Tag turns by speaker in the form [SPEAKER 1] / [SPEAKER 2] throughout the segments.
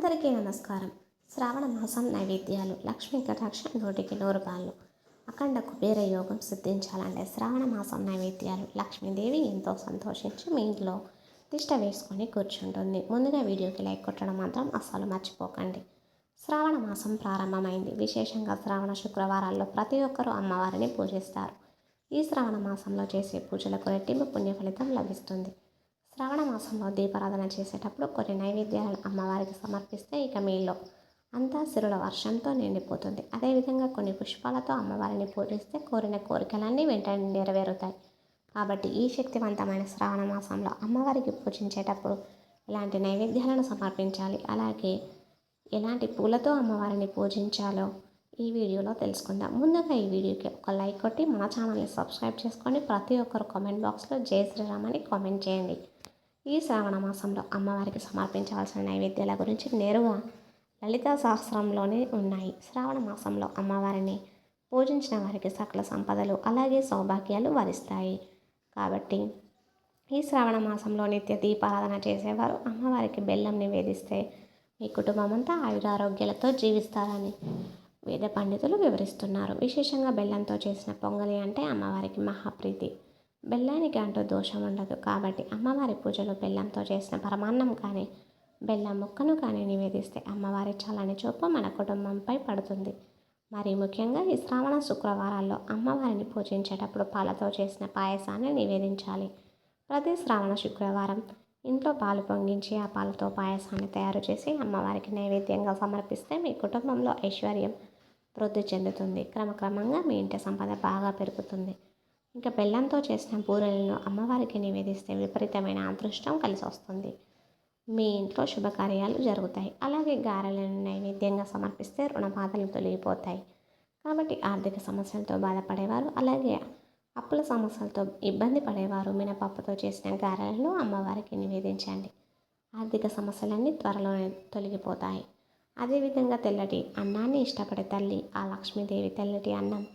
[SPEAKER 1] అందరికీ నమస్కారం. శ్రావణ మాసం నైవేద్యాలు లక్ష్మీ కటాక్ష నూటికి నూరు పాలు అఖండ కుబేర యోగం సిద్ధించాలంటే శ్రావణ మాసం నైవేద్యాలు లక్ష్మీదేవి ఎంతో సంతోషించి మీ ఇంట్లో తిష్ట వేసుకొని కూర్చుంటుంది. ముందుగా వీడియోకి లైక్ కొట్టడం మాత్రం అస్సలు మర్చిపోకండి. శ్రావణ మాసం ప్రారంభమైంది. విశేషంగా శ్రావణ శుక్రవారాల్లో ప్రతి ఒక్కరూ అమ్మవారిని పూజిస్తారు. ఈ శ్రావణ మాసంలో చేసే పూజలకు రెట్టింపు పుణ్య ఫలితం లభిస్తుంది. శ్రావణ మాసంలో దీపారాధన చేసేటప్పుడు కొన్ని నైవేద్యాలను అమ్మవారికి సమర్పిస్తే ఇక మీలో అంతా సిరుల వర్షంతో నిండిపోతుంది. అదేవిధంగా కొన్ని పుష్పాలతో అమ్మవారిని పూజిస్తే కోరిన కోరికలన్నీ వెంటనే నెరవేరుతాయి. కాబట్టి ఈ శక్తివంతమైన శ్రావణ మాసంలో అమ్మవారికి పూజించేటప్పుడు ఇలాంటి నైవేద్యాలను సమర్పించాలి? అలాగే ఎలాంటి పూలతో అమ్మవారిని పూజించాలో ఈ వీడియోలో తెలుసుకుందాం. ముందుగా ఈ వీడియోకి ఒక లైక్ కొట్టి మన ఛానల్ని సబ్స్క్రైబ్ చేసుకొని ప్రతి ఒక్కరు కామెంట్ బాక్స్లో జై శ్రీరామ్ అని కామెంట్ చేయండి. ఈ శ్రావణ మాసంలో అమ్మవారికి సమర్పించవలసిన నైవేద్యాల గురించి నేరుగా లలితా సహస్రంలోనే ఉన్నాయి. శ్రావణ మాసంలో అమ్మవారిని పూజించిన వారికి సకల సంపదలు అలాగే సౌభాగ్యాలు వరిస్తాయి. కాబట్టి ఈ శ్రావణ మాసంలో నిత్య దీపారాధన చేసేవారు అమ్మవారికి బెల్లం నివేదిస్తే మీ కుటుంబం అంతా ఆయురారోగ్యాలతో జీవిస్తారని వేద పండితులు వివరిస్తున్నారు. విశేషంగా బెల్లంతో చేసిన పొంగలి అంటే అమ్మవారికి మహాప్రీతి. బెల్లానికి అంటూ దోషం ఉండదు. కాబట్టి అమ్మవారి పూజలో బెల్లంతో చేసిన పరమాన్నం కానీ బెల్లం ముక్కను కానీ నివేదిస్తే అమ్మవారి చల్లని చూపు మన కుటుంబంపై పడుతుంది. మరి ముఖ్యంగా ఈ శ్రావణ శుక్రవారాల్లో అమ్మవారిని పూజించేటప్పుడు పాలతో చేసిన పాయసాన్ని నివేదించాలి. ప్రతి శ్రావణ శుక్రవారం ఇంట్లో పాలు పొంగించి ఆ పాలతో పాయసాన్ని తయారు చేసి అమ్మవారికి నైవేద్యంగా సమర్పిస్తే మీ కుటుంబంలో ఐశ్వర్యం వృద్ధి చెందుతుంది. క్రమక్రమంగా మీ ఇంటి సంపద బాగా పెరుగుతుంది. ఇంకా బెల్లంతో చేసిన బూరెలను అమ్మవారికి నివేదిస్తే విపరీతమైన అదృష్టం కలిసి వస్తుంది మీ ఇంట్లో శుభకార్యాలు జరుగుతాయి. అలాగే గారెలను నైవేద్యంగా సమర్పిస్తే రుణబాధలు తొలగిపోతాయి. కాబట్టి ఆర్థిక సమస్యలతో బాధపడేవారు అలాగే అప్పుల సమస్యలతో ఇబ్బంది పడేవారు మినపప్పుతో చేసిన గారెలను అమ్మవారికి నివేదించండి. ఆర్థిక సమస్యలన్నీ త్వరలోనే తొలగిపోతాయి. అదేవిధంగా తెల్లటి అన్నాన్ని ఇష్టపడే తల్లి ఆ లక్ష్మీదేవి తెల్లటి అన్నం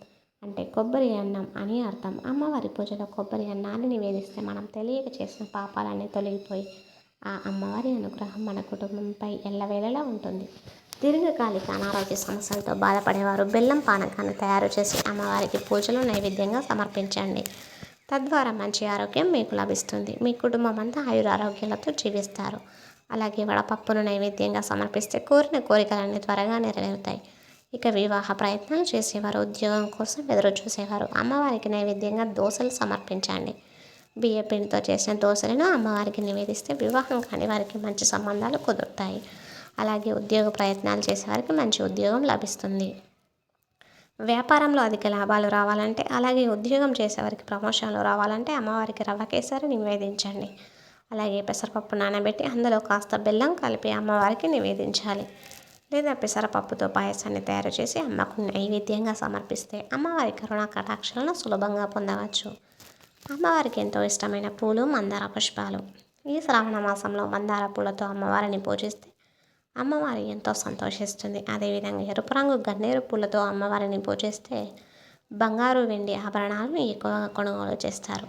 [SPEAKER 1] అంటే కొబ్బరి అన్నం అని అర్థం. అమ్మవారి పూజలో కొబ్బరి అన్నాన్ని నివేదిస్తే మనం తెలియక చేసిన పాపాలన్నీ తొలగిపోయి ఆ అమ్మవారి అనుగ్రహం మన కుటుంబంపై ఎల్లవేళలా ఉంటుంది. దీర్ఘకాలిక అనారోగ్య సమస్యలతో బాధపడేవారు బెల్లం పానకాన్ని తయారు చేసి అమ్మవారికి పూజలు నైవేద్యంగా సమర్పించండి. తద్వారా మంచి ఆరోగ్యం మీకు లభిస్తుంది. మీ కుటుంబం అంతా ఆయురారోగ్యాలతో జీవిస్తారు. అలాగే వడపప్పును నైవేద్యంగా సమర్పిస్తే కోరిన కోరికలన్నీ త్వరగా నెరవేరుతాయి. ఇక వివాహ ప్రయత్నాలు చేసేవారు. ఉద్యోగం కోసం ఎదురు చూసేవారు. అమ్మవారికి నైవేద్యంగా దోశలు సమర్పించండి. బియ్య పిండితో చేసిన దోశలను అమ్మవారికి నివేదిస్తే వివాహం కాని వారికి మంచి సంబంధాలు కుదురుతాయి. అలాగే ఉద్యోగ ప్రయత్నాలు చేసేవారికి మంచి ఉద్యోగం లభిస్తుంది. వ్యాపారంలో అధిక లాభాలు రావాలంటే అలాగే ఉద్యోగం చేసేవారికి ప్రమోషన్లు రావాలంటే అమ్మవారికి రవ్వ కేసరి నివేదించండి. అలాగే పెసరపప్పు నానబెట్టి అందులో కాస్త బెల్లం కలిపి అమ్మవారికి నివేదించాలి. లేదా పెసరపప్పుతో పాయసాన్ని తయారు చేసి అమ్మకు నైవేద్యంగా సమర్పిస్తే అమ్మవారి కరుణా కటాక్షలను సులభంగా పొందవచ్చు. అమ్మవారికి ఎంతో ఇష్టమైన పూలు మందార పుష్పాలు. ఈ శ్రావణ మాసంలో మందార పూలతో అమ్మవారిని పూజిస్తే అమ్మవారి ఎంతో సంతోషిస్తుంది. అదేవిధంగా ఎరుపు రంగు గన్నేరు పూలతో అమ్మవారిని పూజిస్తే బంగారు వెండి ఆభరణాలను ఎక్కువగా కొనుగోలు చేస్తారు.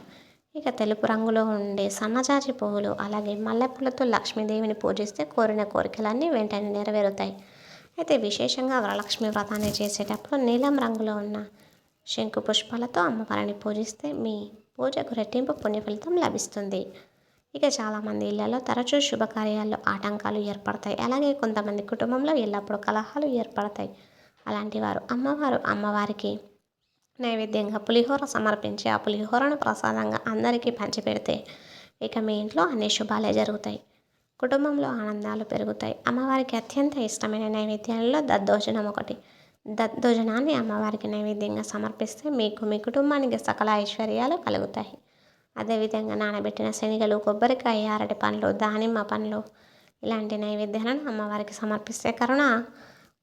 [SPEAKER 1] ఇక తెలుపు రంగులో ఉండే సన్నజాజి పువ్వులు అలాగే మల్లెపూలతో లక్ష్మీదేవిని పూజిస్తే కోరిన కోరికలన్నీ వెంటనే నెరవేరుతాయి. అయితే విశేషంగా వరలక్ష్మి వ్రతాన్ని చేసేటప్పుడు నీలం రంగులో ఉన్న శంకు పుష్పాలతో అమ్మవారిని పూజిస్తే మీ పూజకు రెట్టింపు పుణ్య ఫలితం లభిస్తుంది. ఇక చాలామంది ఇళ్ళలో తరచూ శుభకార్యాల్లో ఆటంకాలు ఏర్పడతాయి. అలాగే కొంతమంది కుటుంబంలో ఎల్లప్పుడూ కలహాలు ఏర్పడతాయి. అలాంటి వారు అమ్మవారు అమ్మవారికి నైవేద్యంగా పులిహోర సమర్పించి ఆ పులిహోరను ప్రసాదంగా అందరికీ పంచిపెడితే ఇక మీ ఇంట్లో అన్ని శుభాలే జరుగుతాయి. కుటుంబంలో ఆనందాలు పెరుగుతాయి. అమ్మవారికి అత్యంత ఇష్టమైన నైవేద్యాలలో దద్దోజనం ఒకటి. దద్దోజనాన్ని అమ్మవారికి నైవేద్యంగా సమర్పిస్తే మీకు మీ కుటుంబానికి సకల ఐశ్వర్యాలు కలుగుతాయి. అదేవిధంగా నానబెట్టిన శనగలు కొబ్బరికాయ అరటి పండ్లు దానిమ్మ పండ్లు ఇలాంటి నైవేద్యాలను అమ్మవారికి సమర్పిస్తే కరుణ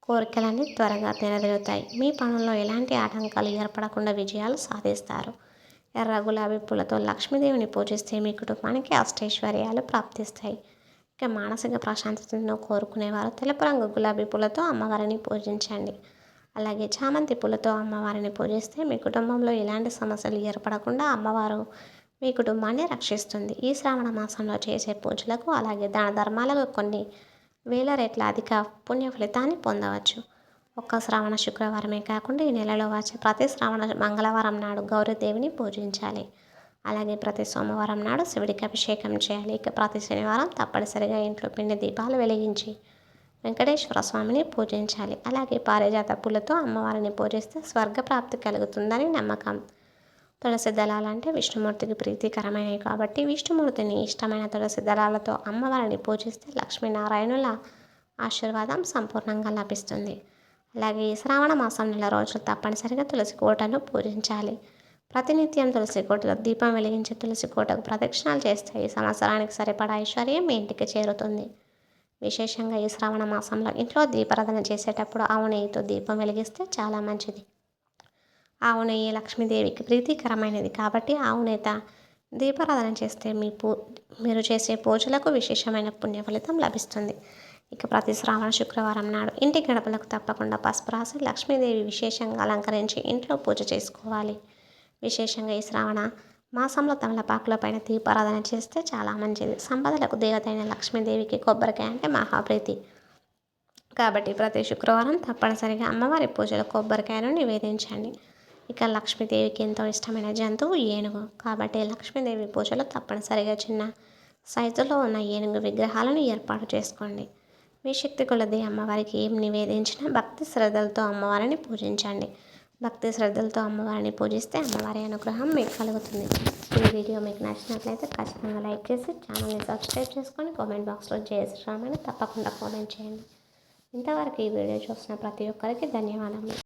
[SPEAKER 1] కోరికలన్నీ త్వరగా నెరవేరుతాయి. మీ పనుల్లో ఎలాంటి ఆటంకాలు ఏర్పడకుండా విజయాలు సాధిస్తారు? ఎర్ర గులాబీ పూలతో లక్ష్మీదేవిని పూజిస్తే మీ కుటుంబానికి అష్టైశ్వర్యాలు ప్రాప్తిస్తాయి. ఇక మానసిక ప్రశాంతతను కోరుకునేవారు తెలుపు రంగు గులాబీ పూలతో అమ్మవారిని పూజించండి. అలాగే చామంతి పూలతో అమ్మవారిని పూజిస్తే మీ కుటుంబంలో ఎలాంటి సమస్యలు ఏర్పడకుండా అమ్మవారు మీ కుటుంబాన్ని రక్షిస్తుంది. ఈ శ్రావణ మాసంలో చేసే పూజలకు అలాగే దాన ధర్మాలకు కొన్ని వేల రెట్ల అధిక పుణ్య ఫలితాన్ని పొందవచ్చు. ఒక్క శ్రావణ శుక్రవారమే కాకుండా ఈ నెలలో వచ్చే ప్రతి శ్రావణ మంగళవారం నాడు గౌరీదేవిని పూజించాలి. అలాగే ప్రతి సోమవారం నాడు శివుడికి అభిషేకం చేయాలి. ఇక ప్రతి శనివారం తప్పనిసరిగా ఇంట్లో పిండి దీపాలు వెలిగించి వెంకటేశ్వర స్వామిని పూజించాలి. అలాగే పారిజాత పూలతో అమ్మవారిని పూజిస్తే స్వర్గప్రాప్తి కలుగుతుందని నమ్మకం. తులసి దళాలంటే విష్ణుమూర్తికి ప్రీతికరమైనవి కాబట్టి విష్ణుమూర్తిని ఇష్టమైన తులసి దళాలతో అమ్మవారిని పూజిస్తే లక్ష్మీనారాయణుల ఆశీర్వాదం సంపూర్ణంగా లభిస్తుంది. అలాగే ఈ శ్రావణ మాసం నెల రోజులు తప్పనిసరిగా తులసి కోటను పూజించాలి. ప్రతినిత్యం తులసి కోటలో దీపం వెలిగించి తులసి కోటకు ప్రదక్షిణాలు చేస్తే ఈ సంవత్సరానికి సరిపడా ఐశ్వర్యం మీ ఇంటికి చేరుతుంది. విశేషంగా ఈ శ్రావణ మాసంలో ఇంట్లో దీపారాధన చేసేటప్పుడు ఆవు నెయ్యితో దీపం వెలిగిస్తే చాలా మంచిది. ఆవు నెయ్యి లక్ష్మీదేవికి ప్రీతికరమైనది. కాబట్టి ఆవు నేత దీపారాధన చేస్తే మీ పూ మీరు చేసే పూజలకు విశేషమైన పుణ్య ఫలితం లభిస్తుంది. ఇక ప్రతి శ్రావణ శుక్రవారం నాడు ఇంటి గడపలకు తప్పకుండా పసుపు రాసి లక్ష్మీదేవి విశేషంగా అలంకరించి ఇంట్లో పూజ చేసుకోవాలి. విశేషంగా ఈ శ్రావణ మాసంలో తమలపాకుల పైన దీపారాధన చేస్తే చాలా మంచిది. సంపదలకు దేవతైన లక్ష్మీదేవికి కొబ్బరికాయ అంటే మహాప్రీతి. కాబట్టి ప్రతి శుక్రవారం తప్పనిసరిగా అమ్మవారి పూజలో కొబ్బరికాయను నివేదించండి. ఇక లక్ష్మీదేవికి ఎంతో ఇష్టమైన జంతువు ఏనుగు. కాబట్టి లక్ష్మీదేవి పూజలో తప్పనిసరిగా చిన్న సైజులో ఉన్న ఏనుగు విగ్రహాలను ఏర్పాటు చేసుకోండి. మీ శక్తి కొలది అమ్మవారికి ఏం నివేదించినా భక్తి శ్రద్ధలతో అమ్మవారిని పూజించండి. భక్తి శ్రద్ధలతో అమ్మవారిని పూజిస్తే అమ్మవారి అనుగ్రహం మీకు కలుగుతుంది. ఈ వీడియో మీకు నచ్చినట్లయితే ఖచ్చితంగా లైక్ చేసి ఛానల్ని సబ్స్క్రైబ్ చేసుకొని కామెంట్ బాక్స్లో జయ శ్రీరామని తప్పకుండా కామెంట్ చేయండి. ఇంతవరకు ఈ వీడియో చూసిన ప్రతి ఒక్కరికి ధన్యవాదములు.